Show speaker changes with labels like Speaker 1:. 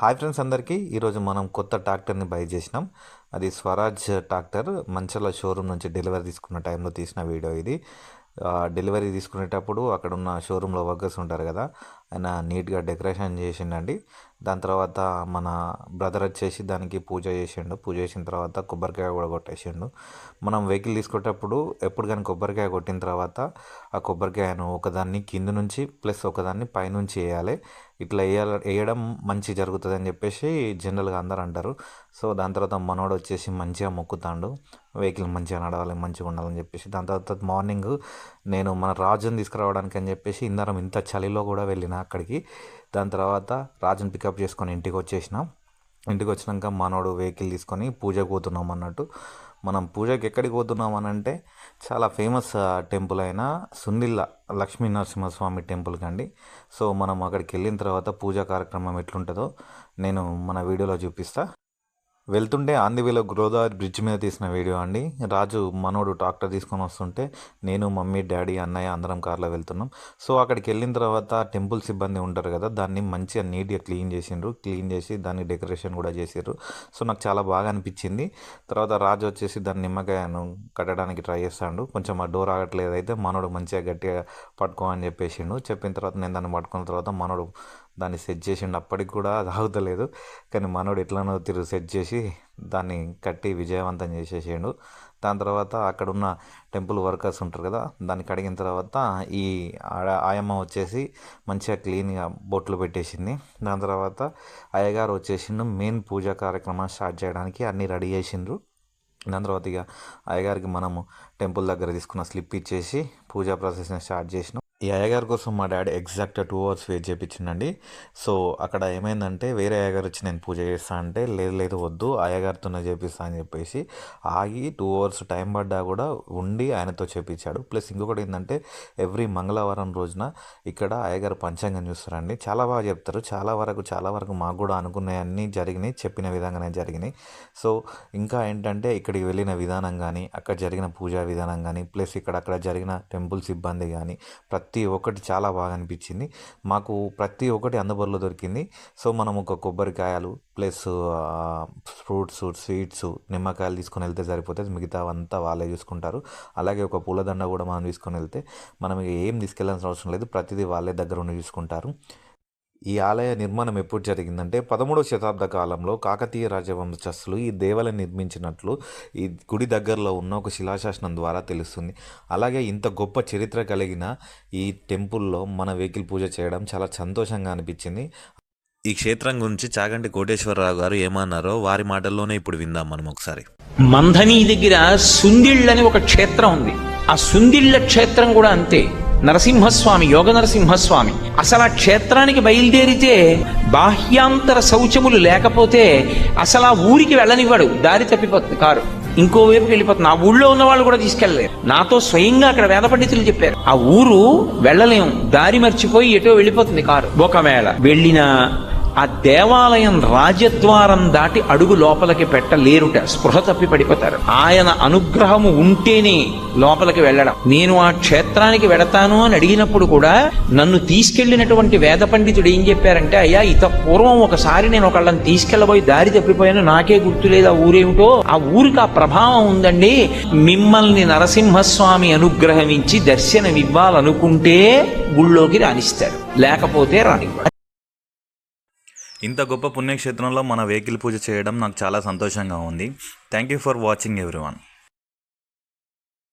Speaker 1: Hi friends అందరికీ. ఈరోజు మనం కొత్త ట్రాక్టర్ని బై చేసినాం. అది స్వరాజ్ ట్రాక్టర్. మంచల షోరూమ్ నుంచి డెలివరీ తీసుకున్న టైంలో తీసిన వీడియో ఇది. డెలివరీ తీసుకునేటప్పుడు అక్కడ ఉన్న షోరూంలో వర్కర్స్ ఉంటారు కదా ఆయన నీట్గా డెకరేషన్ చేసిండండి. దాని తర్వాత మన బ్రదర్ వచ్చేసి దానికి పూజ చేసిండు. పూజ చేసిన తర్వాత కొబ్బరికాయ కూడా కొట్టేసిండు. మనం వెహికల్ తీసుకునేటప్పుడు ఎప్పుడు కానీ కొబ్బరికాయ కొట్టిన తర్వాత ఆ కొబ్బరికాయను ఒకదాన్ని కింద నుంచి ప్లస్ ఒకదాన్ని పైనుంచి వేయాలి. ఇట్లా వేయాల వేయడం మంచి జరుగుతుంది అని చెప్పేసి జనరల్గా అందరు అంటారు. సో దాని తర్వాత మనోడు వచ్చేసి మంచిగా మొక్కుతాడు. వెహికల్ మంచిగా నడవాలి మంచిగా ఉండాలని చెప్పేసి. దాని తర్వాత మార్నింగ్ నేను మన రాజుని తీసుకురావడానికి అని చెప్పేసి ఇందరం ఇంత చలిలో కూడా వెళ్ళిన అక్కడికి. దాని తర్వాత రాజుని పికప్ చేసుకొని ఇంటికి వచ్చేసినాం. ఇంటికి వచ్చినాక మనోడు వెహికల్ తీసుకొని పూజకు పోతున్నాం అన్నట్టు. మనం పూజకి ఎక్కడికి పోతున్నాం అని అంటే చాలా ఫేమస్ టెంపుల్ అయిన సున్నిల్ల లక్ష్మీ నరసింహస్వామి టెంపుల్కి అండి. సో మనం అక్కడికి వెళ్ళిన తర్వాత పూజా కార్యక్రమం ఎట్లుంటుందో నేను మన వీడియోలో చూపిస్తా. వెళ్తుంటే ఆందివేలో గోదావరి బ్రిడ్జ్ మీద తీసిన వీడియో అండి. రాజు మనోడు ట్రాక్టర్ తీసుకొని వస్తుంటే నేను మమ్మీ డాడీ అన్నయ్య అందరం కార్లో వెళ్తున్నాం. సో అక్కడికి వెళ్ళిన తర్వాత టెంపుల్ సిబ్బంది ఉంటారు కదా దాన్ని మంచిగా నీట్గా క్లీన్ చేసిండ్రు. క్లీన్ చేసి దాన్ని డెకరేషన్ కూడా చేసారు సో నాకు చాలా బాగా అనిపించింది. తర్వాత రాజు వచ్చేసి దాన్ని నిమ్మకాయను కట్టడానికి ట్రై చేస్తాడు. కొంచెం ఆ డోర్ ఆగట్లేదు అయితే మనోడు మంచిగా గట్టిగా పట్టుకో అని చెప్పేసిండు. చెప్పిన తర్వాత నేను దాన్ని పట్టుకున్న తర్వాత మనోడు దాన్ని సెట్ చేసిండు అప్పటికి కూడా అది ఆగుతలేదు. కానీ మనోడు ఎట్లనో తిరుగు సెట్ చేసి దాన్ని కట్టి విజయవంతం చేసేసిండు. దాని తర్వాత అక్కడ ఉన్న టెంపుల్ వర్కర్స్ ఉంటారు కదా దాన్ని కడిగిన తర్వాత ఈ ఆయమ్మ వచ్చేసి మంచిగా క్లీన్గా బొట్లు పెట్టేసింది. దాని తర్వాత అయ్యగారు వచ్చేసిండు మెయిన్ పూజా కార్యక్రమం స్టార్ట్ చేయడానికి అన్నీ రెడీ చేసిండ్రు. దాని తర్వాత ఇక అయ్యగారికి మనము టెంపుల్ దగ్గర తీసుకున్న స్లిప్ ఇచ్చేసి పూజా ప్రాసెస్ని స్టార్ట్ చేసినాం. ఈ అయ్యగారి కోసం మా daddy exact two hours wait చేయించిండండి so అక్కడ ఏమైందంటే వేరే అయ్యగారు వచ్చి నేను పూజ చేస్తా అంటే లేదు లేదు వద్దు అయ్యగారితోనే చేపిస్తా అని చెప్పేసి ఆగి టూ అవర్స్ టైం పడ్డా కూడా ఉండి ఆయనతో చేపించాడు. ప్లస్ ఇంకొకటి ఏంటంటే ఎవ్రీ మంగళవారం రోజున ఇక్కడ అయ్యగారు పంచాంగం చూస్తారండి. చాలా బాగా చెప్తారు. చాలా వరకు చాలా వరకు మాకు కూడా అనుకున్నాయన్నీ జరిగినాయి చెప్పిన విధంగానే జరిగినాయి. సో ఇంకా ఏంటంటే ఇక్కడికి వెళ్ళిన విధానం కానీ అక్కడ జరిగిన పూజా విధానం కానీ ప్లస్ ఇక్కడ అక్కడ జరిగిన టెంపుల్ సిబ్బంది కానీ ప్రతి ప్రతి ఒక్కటి చాలా బాగా అనిపించింది. మాకు ప్రతి ఒక్కటి అందుబాటులో దొరికింది. సో మనం ఒక కొబ్బరికాయలు ప్లస్ ఫ్రూట్స్ స్వీట్స్ నిమ్మకాయలు తీసుకొని వెళ్తే సరిపోతుంది మిగతావంతా వాళ్ళే చూసుకుంటారు. అలాగే ఒక పూలదండ కూడా మనం తీసుకొని వెళ్తే మనం ఏం తీసుకెళ్ళాల్సిన అవసరం లేదు. ప్రతిదీ వాళ్ళే దగ్గర ఉండి చూసుకుంటారు. ఈ ఆలయ నిర్మాణం ఎప్పుడు జరిగిందంటే పదమూడవ శతాబ్ద కాలంలో కాకతీయ రాజవంశస్థులు ఈ దేవాలయం నిర్మించినట్లు ఈ గుడి దగ్గరలో ఉన్న ఒక శిలాశాసనం ద్వారా తెలుస్తుంది. అలాగే ఇంత గొప్ప చరిత్ర కలిగిన ఈ టెంపుల్లో మన వెహికల్ పూజ చేయడం చాలా సంతోషంగా అనిపించింది. ఈ క్షేత్రం గురించి చాగంటి కోటేశ్వరరావు గారు ఏమన్నారో వారి మాటల్లోనే ఇప్పుడు విందాం మనం ఒకసారి.
Speaker 2: మంధని దగ్గర సుందిళ్ళని ఒక క్షేత్రం ఉంది. ఆ సుందిళ్ళ క్షేత్రం కూడా అంతే. నరసింహస్వామి యోగ నరసింహస్వామి. అసలు ఆ క్షేత్రానికి బయలుదేరితే బాహ్యాంతర శౌచములు లేకపోతే అసలు ఆ ఊరికి వెళ్ళనివ్వడు. దారి తప్పిపోతుంది కారు. ఇంకోవైపుకి వెళ్ళిపోతుంది. ఆ ఊళ్ళో ఉన్న వాళ్ళు కూడా తీసుకెళ్ళలేరు. నాతో స్వయంగా అక్కడ వేద పండితులు చెప్పారు. ఆ ఊరు వెళ్ళలేము. దారి మర్చిపోయి ఎటో వెళ్ళిపోతుంది కారు. ఒకవేళ వెళ్ళినా ఆ దేవాలయం రాజద్వారం దాటి అడుగు లోపలికి పెట్టలేరుట. స్పృహ తప్పి పడిపోతారు. ఆయన అనుగ్రహము ఉంటేనే లోపలికి వెళ్ళడం. నేను ఆ క్షేత్రానికి వెడతాను అని అడిగినప్పుడు కూడా నన్ను తీసుకెళ్ళినటువంటి వేద పండితుడు ఏం చెప్పారంటే అయ్యా ఇత పూర్వం ఒకసారి నేను ఒకళ్ళని తీసుకెళ్ళబోయి దారి తప్పిపోయాను. నాకే గుర్తులేదు ఆ ఊరేమిటో. ఆ ఊరికి ఆ ప్రభావం ఉందండి. మిమ్మల్ని నరసింహస్వామి అనుగ్రహమించి దర్శనం ఇవ్వాలనుకుంటే గుళ్ళోకి రాణిస్తాడు లేకపోతే రానివ్వడు
Speaker 1: ఇంత గొప్ప పుణ్యక్షేత్రంలో మన వెహికల్ పూజ చేయడం నాకు చాలా సంతోషంగా ఉంది. Thank you for watching everyone